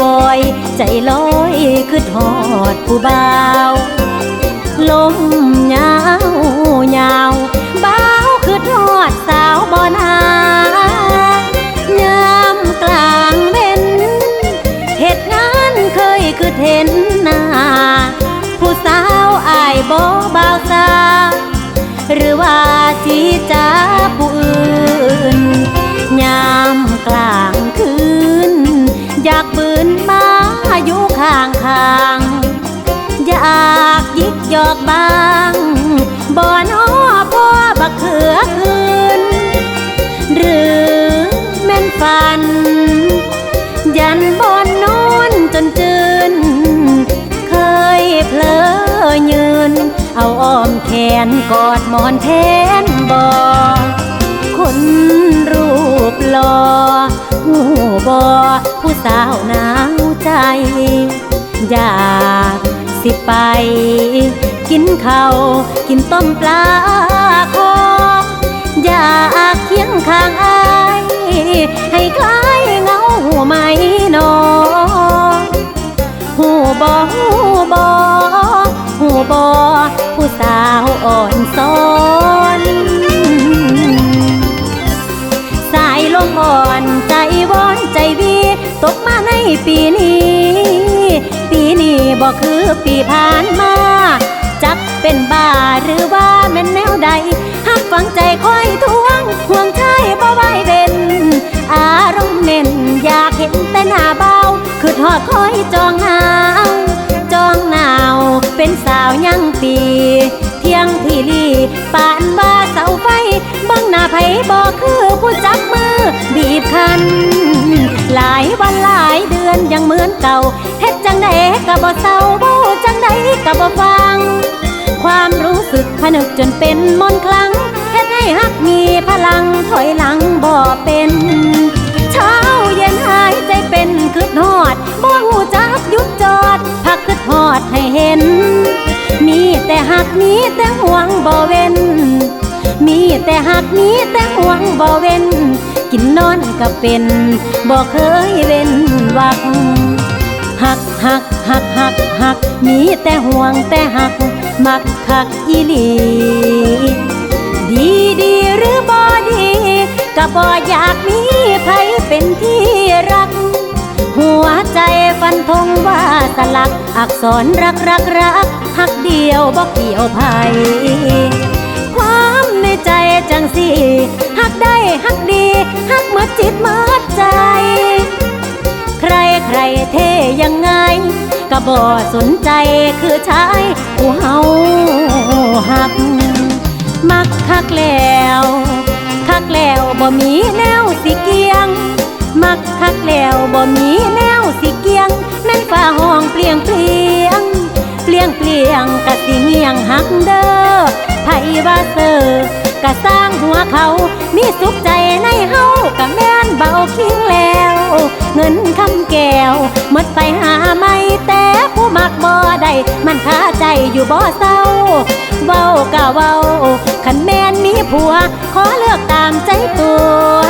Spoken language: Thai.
บอยใจลอยคือทอดผู้บ่าวลมยาวยาวบ้าวคือทอดสาวบอนายามกลางเว้นเหตุงานเคยคือเห็นหน้า ผู้สาวอายบ่บ่าวสาหรือว่าจีจ้าผู้อื่น ยามกลางคืน อยาก เอาอ้อมแขนกอดหมอนแทนบอคนรูปหล่อหูบอผู้สาวหนาวใจ อยากสิไป กินข้าวกินต้มปลาคออยากเคียงข้างอายให้คล้ายเงาหูไหมนอ ปีนี้ ปีนี้บ่คือปีผ่านมา จักเป็นบ้าหรือว่าแม่นแนวใดหักฝังใจคอยทวงห่วงชายบ่ไหวเด่นอารมณ์เน้นอยากเห็นแต่หน้าเบาคือทอดคอยจองหนาวจองหนาวเป็นสาวยังปี เที่ยงที่ลีปานว่าเสาไฟบังหน้าไผบอกคือผู้จับมือบีบคัน หลายวัน เก่าเฮ็ดจังใดก็บ่เศร้าบ่จังใดก็บ่ฟัง ความรู้สึกผนึกจนเป็นมนคลังเฮ็ดให้ฮักมีพลังถอยหลังบ่เป็นเช้าเย็นหายใจเป็นคืดฮอดบ่หูจักหยุดจอด พักคืดฮอดให้เห็น มีแต่หักมีแต่ห่วงบ่เว้นมีแต่หักมีแต่ห่วงบ่เว้นกินนอนก็เป็นบ่เคยเว้นวัก หักหักหักหักหักมีแต่ห่วงแต่หัก มักคักอีหลีดีดีหรือบ่ดีก็บ่อยากมีใครเป็นที่รัก หัวใจฟันธงว่าสลัก อักษรรักรักรักหักเดียวบ่เกี่ยวภัยความในใจจังสิหักได้หักดีหักมดจิตมด ก็บ่สนใจคือชายผู้เฮาหัก มักคักแล้วคักแล้วบ่มีแนวสิเกียง มักคักแล้วบ่มีแนวสิเกียงแม่นฟ้าห้องเปลี่ยงเปลี่ยงเปลี่ยงเปลี่ยงกะสิเงียงหักเด้อไผว่าเซอกะสร้างหัวเขา มีสุขใจในเฮากะแม่นเบาคิงแล้ว เงินคำแก้วหมดไปหาไม่แต่ ได้มันคาใจอยู่บ่เศร้าเว้ากะเว้าขันแม่นมีผัว ขอเลือกตามใจตัว